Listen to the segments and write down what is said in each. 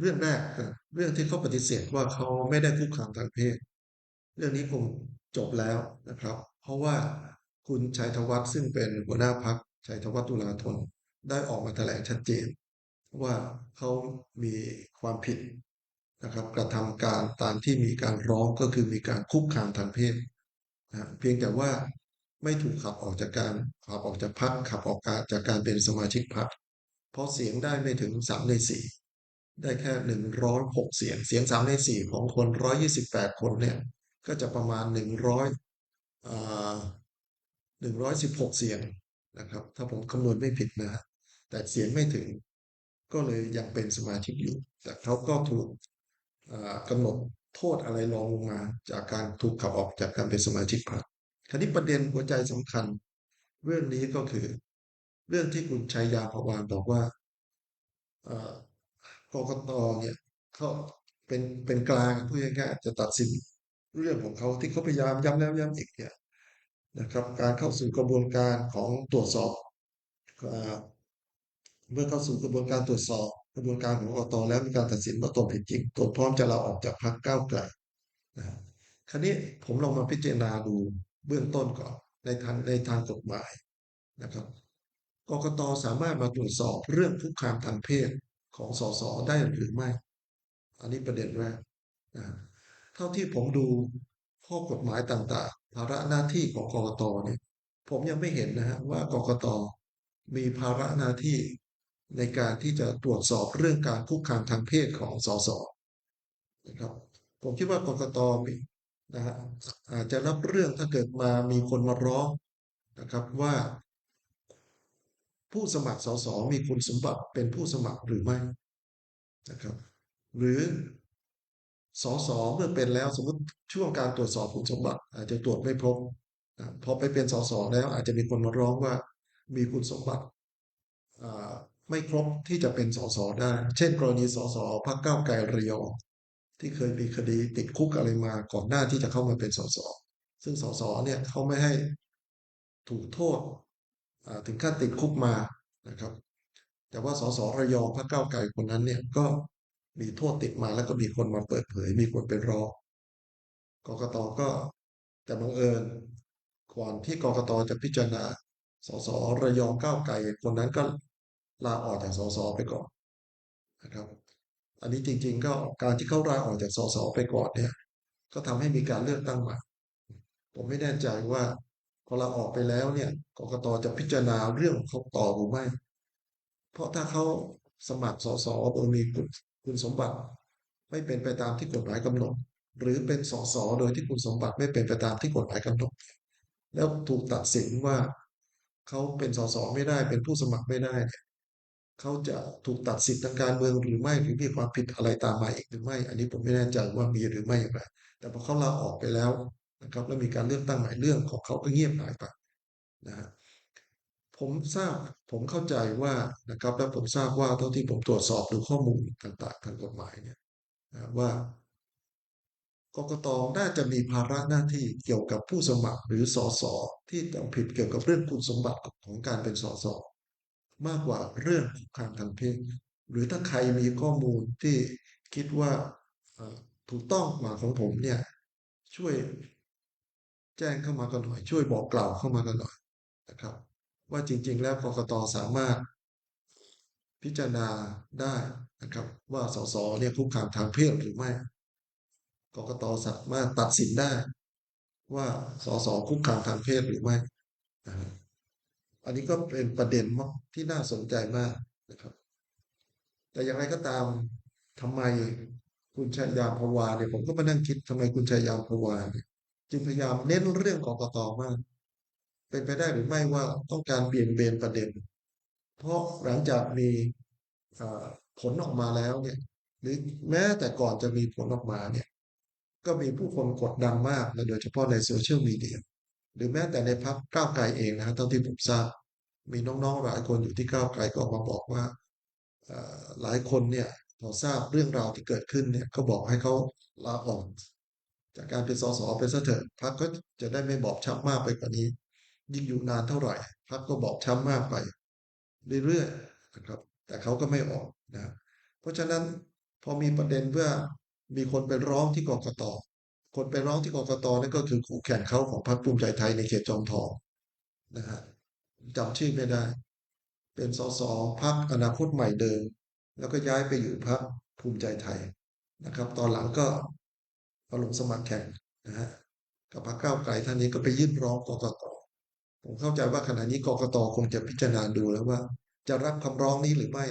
เรื่องแรกเรื่องที่เขาปฏิเสธว่าเขาไม่ได้คุกคามทางเพศ เรื่องนี้คงจบแล้วนะครับ เพราะว่าคุณชัยธวัฒน์ซึ่งเป็นหัวหน้าพักชัยธวัฒน์ตุลาธนได้ออกมาแถลงชัดเจน ว่าเขามีความผิดนะครับ กระทำการตามที่มีการร้องก็คือมีการคุกคามทางเพศนะเพียงแต่ว่าไม่ถูกขับออกจากการขับออกจากพรรคขับออกจากการเป็นสมาชิกพรรคเพราะเสียงได้ไม่ถึงสามในสี่ ได้แค่หนึ่งร้อยหกเสียง เสียงสามในสี่ของคนร้อยยี่สิบแปดคนเนี่ย ก็จะประมาณหนึ่งร้อยหนึ่งร้อยสิบหกเสียงนะครับ ถ้าผมคำนวณไม่ผิดนะแต่เสียงไม่ถึง ก็เลยยังเป็นสมาชิกอยู่ แต่เขาก็ถูกกำหนดโทษอะไรรองลงมา จากการถูกขับออกจากการเป็นสมาชิกพรรคคราวนี้ประเด็นหัวใจสำคัญ เรื่องนี้ก็คือ เรื่องที่คุณชัยยาภวานบอกว่า กกตเนี่ยเขาเป็นเป็นกลางผู้ง่ายๆจะตัดสินเรื่องของเขาที่เขาพยายามย้ำแล้วย้ำอีกเนี่ยนะครับ การเข้าสู่กระบวนการของตรวจสอบเมื่อเข้าสู่กระบวนการตรวจสอบ กระบวนการของกกตแล้วมีการตัดสินว่าตนผิดจริงตนพร้อมจะลาออกจากพรรคก้าวไกลนะคราวนี้ผมลองมาพิจารณาดูเบื้องต้นก่อนในทางในทางกฎหมายนะครับกกตสามารถมาตรวจสอบเรื่องคุกคามทางเพศ ของสสได้หรือไม่ อันนี้ประเด็นแรกนะเท่าที่ผมดูข้อกฎหมายต่างๆ ภาระหน้าที่ของกกตเนี่ยผมยังไม่เห็นนะฮะว่ากกตมีภาระหน้าที่ในการที่จะตรวจสอบเรื่องการคุกคามทางเพศของสสนะครับผมคิดว่ากกตมีนะฮะอาจจะรับเรื่องถ้าเกิดมามีคนมาร้องนะครับว่า ผู้สมัครสสมีคุณสมบัติเป็นผู้สมัครหรือไม่นะครับ หรือสสเมื่อเป็นแล้วสมมติช่วงการตรวจสอบคุณสมบัติ อาจจะตรวจไม่พบพอไปเป็นสสแล้วอาจจะมีคนมาร้องว่ามีคุณสมบัติไม่ครบที่จะเป็นสสได้ เช่น กรณีสสพรรคก้าวไกลระยองที่เคยมีคดีติดคุกอะไรมาก่อนหน้าที่จะเข้ามาเป็นสสซึ่งสสเนี่ยเขาไม่ให้ถูกโทษ ถึงขั้นติดคุกมานะครับ แต่ว่าสสระยองพรรคก้าวไกลคนนั้นเนี่ยก็มีโทษติดมาแล้วก็มีคนมาเปิดเผย มีคนเป็นรอกกตก็แต่บังเอิญก่อนที่กกตจะพิจารณาสสระยองก้าวไกลคนนั้นก็ลาออกจากสสไปก่อนนะครับ อันนี้จริง ๆ ก็การที่เขาลาออกจากสสไปก่อนเนี่ย ก็ทำให้มีการเลือกตั้งใหม่ผมไม่แน่ใจว่า พอเราออกไปแล้วเนี่ยกกตจะพิจารณาเรื่องเขาต่อหรือไม่ เพราะถ้าเขาสมัครสสโดยมีคุณสมบัติ ไม่เป็นไปตามที่กฎหมายกำหนด หรือเป็นสสโดยที่คุณสมบัติไม่เป็นไปตามที่กฎหมายกำหนด แล้วถูกตัดสินว่าเขาเป็นสสไม่ได้เป็นผู้สมัครไม่ได้เขาจะถูกตัดสิทธิ์ทางการเมืองหรือไม่หรือมีความผิดอะไรตามมาอีกหรือไม่ อันนี้ผมไม่แน่ใจว่ามีหรือไม่อย่างไรแต่พอเขาลาออกไปแล้ว นะครับแล้วมีการเลือกตั้งใหม่เรื่องของเขาก็เงียบหายไปนะฮะผมทราบผมเข้าใจว่านะครับและผมทราบว่าเท่าที่ผมตรวจสอบดูข้อมูลต่างๆทางกฎหมายเนี่ยว่ากกตน่าจะมีภาระหน้าที่เกี่ยวกับผู้สมัครหรือสสที่ต้องผิดเกี่ยวกับเรื่องคุณสมบัติของการเป็นสสมากกว่าเรื่องการทางเพศหรือถ้าใครมีข้อมูลที่คิดว่าถูกต้องกว่าของผมเนี่ยช่วย แจ้งเข้ามากันหน่อย ช่วยบอกกล่าวเข้ามากันหน่อยนะครับ ว่าจริง ๆ แล้วกกตสามารถพิจารณาได้นะครับ ว่าสสเนี่ยคุกคามทางเพศหรือไม่กกตสามารถตัดสินได้ ว่าสสคุกคามทางเพศหรือไม่อันนี้ก็เป็นประเด็นที่น่าสนใจมากนะครับ แต่อย่างไรก็ตามทำไมคุณชัยยามพวาเนี่ยผมก็มานั่งคิดทำไมคุณชัยยามพวาเนี่ย จึงพยายามเน้นเรื่องกกตมาก เป็นไปได้หรือไม่ว่าต้องการเบี่ยงเบนประเด็น เพราะหลังจากมีผลออกมาแล้วเนี่ย หรือแม้แต่ก่อนจะมีผลออกมาเนี่ย ก็มีผู้คนกดดันมากและโดยเฉพาะในโซเชียลมีเดียหรือแม้แต่ในพักก้าวไกลเองนะฮะเท่าที่ผมทราบมีน้องๆหลายคนอยู่ที่ก้าวไกลก็ออกมาบอกว่าหลายคนเนี่ยพอทราบเรื่องราวที่เกิดขึ้นเนี่ยก็บอกให้เขาลาออก จากการเป็นสสเป็นซะเถอะพักก็จะได้ไม่บอกช้ำมากไปกว่านี้ ยิ่งอยู่นานเท่าไหร่พักก็บอกช้ำมากไป เรื่อยๆนะครับ แต่เขาก็ไม่ออกนะเพราะฉะนั้นพอมีประเด็นว่ามีคนไปร้องที่กกตคนไปร้องที่กกตนั่นก็คือคู่แข่งเขาของพรรคภูมิใจไทยในเขตจอมทองนะฮะจำชื่อไม่ได้ เป็นสสพรรคอนาคตใหม่เดิม แล้วก็ย้ายไปอยู่พรรคภูมิใจไทยนะครับ ตอนหลังก็ มาลงสมัครแข่งนะฮะกับพรรคก้าวไกลท่านนี้ก็ไปยื่นร้องกกตผมเข้าใจว่าขณะนี้กกตคงจะพิจารณาดูแล้วว่า จะรับคำร้องนี้หรือไม่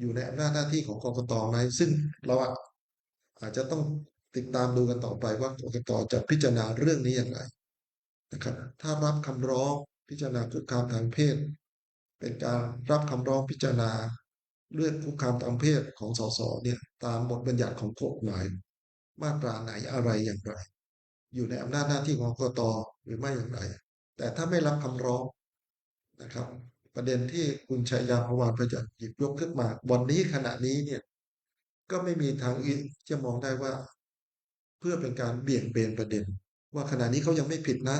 อยู่ในอำนาจหน้าที่ของกกตไหมซึ่งเราอาจจะต้องติดตามดูกันต่อไปว่ากกตจะพิจารณาเรื่องนี้อย่างไรนะครับ ถ้ารับคำร้องพิจารณาคุกคามทางเพศ เป็นการรับคำร้องพิจารณาเรื่องคุกคามทางเพศของสสเนี่ยตามบทบัญญัติของกฎหมาย มาตราไหนอะไรอย่างไร อยู่ในอำนาจหน้าที่ของกตหรือไม่อย่างไร แต่ถ้าไม่รับคำร้องนะครับ ประเด็นที่คุณชัยยาพวานประจักษ์หยิบยกขึ้นมา วันนี้ขณะนี้เนี่ยก็ไม่มีทางอื่นจะมองได้ว่า เพื่อเป็นการเบี่ยงเบนประเด็น ว่าขณะนี้เขายังไม่ผิดนะ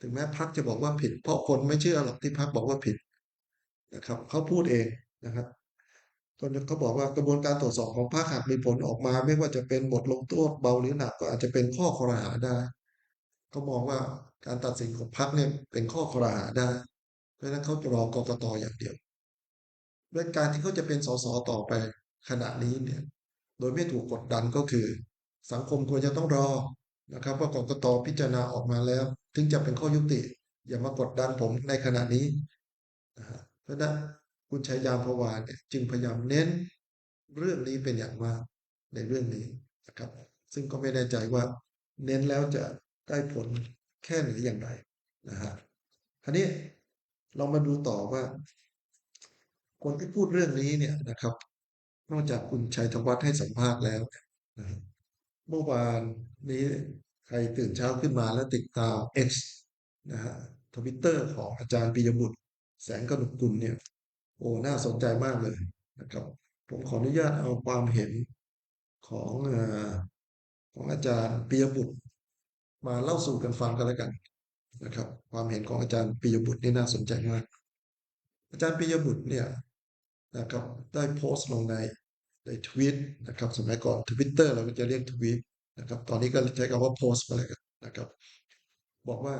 ถึงแม้พักจะบอกว่าผิด เพราะคนไม่เชื่อหรอกที่พักบอกว่าผิดนะครับเขาพูดเองนะครับ ตอนเขาบอกว่ากระบวนการตรวจสอบของพรรคหากมีผลออกมา ไม่ว่าจะเป็นบทลงโทษเบาหรือหนักก็อาจจะเป็นข้อคอรหาได้เขามองว่าการตัดสินของพรรคเนี่ยเป็นข้อคอรหาได้ เพราะฉะนั้นเขาจะรอกรกตอย่างเดียวด้วยการที่เขาจะเป็นสสต่อไปขณะนี้เนี่ย โดยไม่ถูกกดดันก็คือ สังคมควรจะต้องรอนะครับว่ากรกตพิจารณาออกมาแล้ว ถึงจะเป็นข้อยุติ อย่ามากดดันผมในขณะนี้นะฮะเพราะนั้น คุณชัยยามพวานเนี่ยจึงพยายามเน้นเรื่องนี้เป็นอย่างมากในเรื่องนี้นะครับ ซึ่งก็ไม่แน่ใจว่าเน้นแล้วจะได้ผลแค่ไหนอย่างไรนะฮะคราวนี้เรามาดูต่อว่า คนที่พูดเรื่องนี้เนี่ยนะครับ นอกจากคุณชัยธวัฒน์ให้สัมภาษณ์แล้วนะเมื่อวานนี้ใครตื่นเช้าขึ้นมาแล้วติดตาม X นะฮะทวิตเตอร์ของอาจารย์ปิยบุตร แสงกนกกุลเนี่ย โอ้น่าสนใจมากเลยนะครับ ผมขออนุญาตเอาความเห็นของอของอาจารย์ปิยบุตร มาเล่าสู่กันฟังกันแล้วกันนะครับ ความเห็นของอาจารย์ปิยบุตรนี่น่าสนใจมาก อาจารย์ปิยบุตรเนี่ยนะครับได้โพสต์ลงในในทวิตนะครับ สมัยก่อนทวิตเตอร์เราก็จะเรียกทวิตนะครับ ตอนนี้ก็ใช้คำว่าโพสต์ไปเลยนะครับ บอกว่า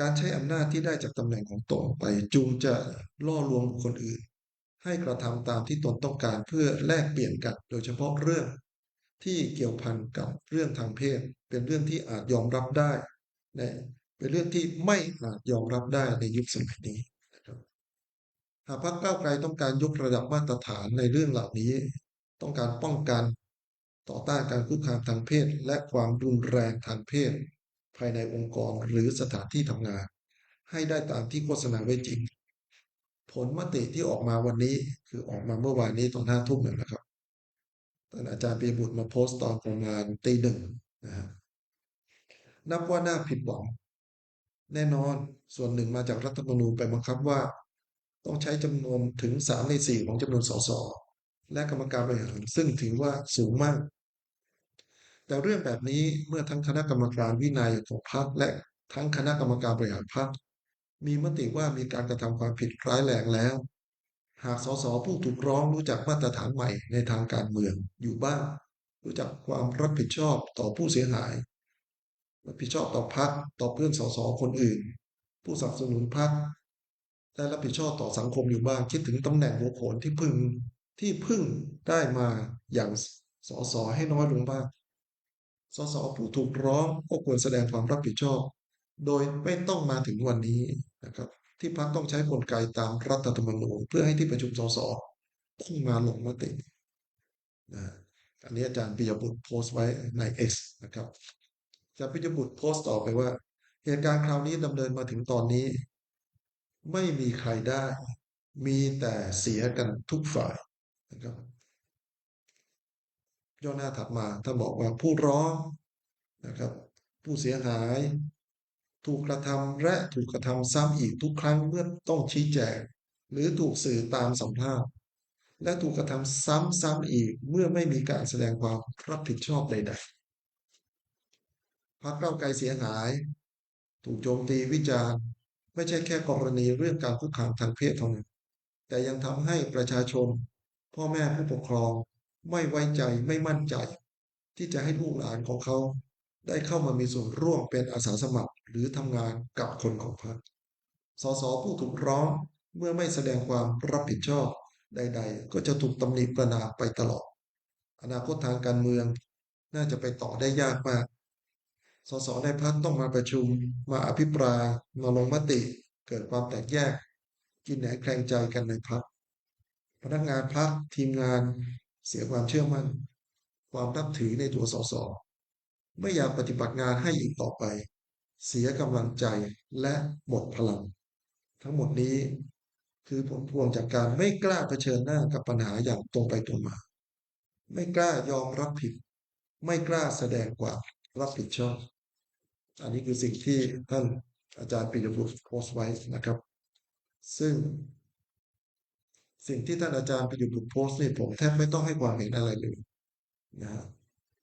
การใช้อำนาจที่ได้จากตำแหน่งของตนไปจูงจะล่อลวงคนอื่น ให้กระทำตามที่ตนต้องการเพื่อแลกเปลี่ยนกัน โดยเฉพาะเรื่องที่เกี่ยวพันกับเรื่องทางเพศ เป็นเรื่องที่อาจยอมรับได้นเป็นเรื่องที่ไม่อาจยอมรับได้ในยุคสมัยนี้นะครับหากพรรคก้าวไกลต้องการยกระดับมาตรฐานในเรื่องเหล่านี้ ต้องการป้องกันต่อต้านการคุกคามทางเพศ และความรุนแรงทางเพศ ภายในองค์กรหรือสถานที่ทำงาน ให้ได้ตามที่โฆษณาไว้จริง ผลมติที่ออกมาวันนี้คือออกมาเมื่อวานนี้ตอนห้าทุ่มหนึ่งนะครับท่านอาจารย์ปีบุตรมาโพสต์ตอนประมาณตีหนึ่งนะฮะนับว่าน่าผิดหวัง แน่นอนส่วนหนึ่งมาจากรัฐธรรมนูญไปบังคับว่า ต้องใช้จำนวนถึงสามในสี่ของจำนวนสสและกรรมการบริหารซึ่งถือว่าสูงมาก แต่เรื่องแบบนี้เมื่อทั้งคณะกรรมการวินัยของพรรคและทั้งคณะกรรมการบริหารพรรคมีมติว่ามีการกระทำความผิดร้ายแรงแล้ว หากสสผู้ถูกร้องรู้จักมาตรฐานใหม่ในทางการเมืองอยู่บ้าง รู้จักความรับผิดชอบต่อผู้เสียหายรับผิดชอบต่อพรรคต่อเพื่อนสสคนอื่น ผู้สนับสนุนพรรคและรับผิดชอบต่อสังคมอยู่บ้างคิดถึงตำแหน่งหัวโขนที่พึ่งที่พึ่งได้มาอย่างสสให้น้อยลงบ้าง สสผู้ถูกร้องก็ควรแสดงความรับผิดชอบ โดยไม่ต้องมาถึงวันนี้นะครับ ที่พรรคต้องใช้กลไกตามรัฐธรรมนูญเพื่อให้ที่ประชุมสสต้องมาลงมตินะอันนี้อาจารย์ปิยบุตรโพสต์ไว้ใน X นะครับอาจารย์ปิยบุตรโพสต์ต่อไปว่า เหตุการณ์คราวนี้ดำเนินมาถึงตอนนี้ ไม่มีใครได้ มีแต่เสียกันทุกฝ่ายนะครับ ย่อหน้าถัดมาถ้าบอกว่าผู้ร้องนะครับ ผู้เสียหาย ถูกกระทำและถูกกระทำซ้ำอีกทุกครั้งเมื่อต้องชี้แจง หรือถูกสื่อตามสัมภาษณ์และถูกกระทำซ้ำๆอีกเมื่อไม่มีการแสดงความรับผิดชอบใด ๆพรรคเก้าไกลเสียหาย ถูกโจมตีวิจารณ์ ไม่ใช่แค่กรณีเรื่องการคุกคามทางเพศเท่านั้นแต่ยังทำให้ประชาชน พ่อแม่ผู้ปกครอง ไม่ไว้ใจไม่มั่นใจ ที่จะให้ลูกหลานของเขาได้เข้ามามีส่วนร่วมเป็นอาสาสมัครหรือทำงานกับคนของพรรคสสผู้ถูกร้องเมื่อไม่แสดงความรับผิดชอบใด ๆ ก็จะถูกตำหนิประนามไปตลอด อนาคตทางการเมือง น่าจะไปต่อได้ยากมาก สสในพักต้องมาประชุม มาอภิปราย มาลงมติ เกิดความแตกแยก กินแหนแคลงใจกันในพัก พนักงานพักทีมงาน เสียความเชื่อมั่น ความนับถือในตัวสสไม่อยากปฏิบัติงานให้อีกต่อไป เสียกำลังใจและหมดพลัง ทั้งหมดนี้คือผลพวงจากการไม่กล้าเผชิญหน้ากับปัญหาอย่างตรงไปตรงมา ไม่กล้ายอมรับผิด ไม่กล้าแสดงความรับผิดชอบ อันนี้คือสิ่งที่ท่านอาจารย์ปิยบุตรโพสต์ไว้นะครับ ซึ่ง สิ่งที่ท่านอาจารย์ปิยบุตรโพสต์นี่ผมแทบไม่ต้องให้ความเห็นอะไรเลยนะฮะ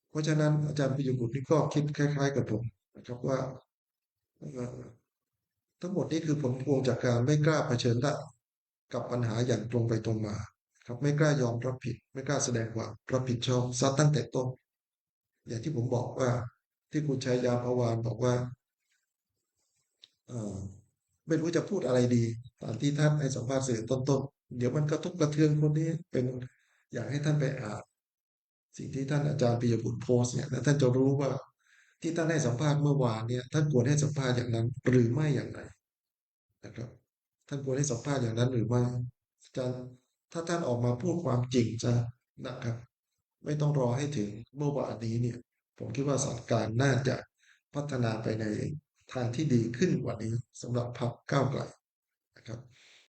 เพราะฉะนั้นอาจารย์ปิยบุตรนี่ก็คิดคล้าย ๆ กับผมนะครับว่า ทั้งหมดนี้คือผลพวงจากการไม่กล้าเผชิญหน้ากับปัญหาอย่างตรงไปตรงมาครับไม่กล้ายอมรับผิด ไม่กล้าแสดงความรับผิดชอบซะตั้งแต่ต้นอย่างที่ผมบอกว่า ที่คุณชัยยาภวานบอกว่าไม่รู้จะพูดอะไรดีตอนที่ท่านให้สัมภาษณ์สื่อต้น เดี๋ยวมันกระทบกระเทือนคนนี้เป็นอยากให้ท่านไปอ่านสิ่งที่ท่านอาจารย์ปิยบุตรโพสเนี่ยแล้วท่านจะรู้ว่าที่ท่านให้สัมภาษณ์เมื่อวานเนี่ยท่านควรให้สัมภาษณ์อย่างนั้น หรือไม่อย่างไรนะครับ ท่านควรให้สัมภาษณ์อย่างนั้นหรือไม่อาจารย์ถ้าท่านออกมาพูดความจริงจะนะครับ ไม่ต้องรอให้ถึงเมื่อวานนี้เนี่ย ผมคิดว่าสถานการณ์น่าจะพัฒนาไปในทางที่ดีขึ้นกว่านี้สำหรับพรรคก้าวไกลนะครับ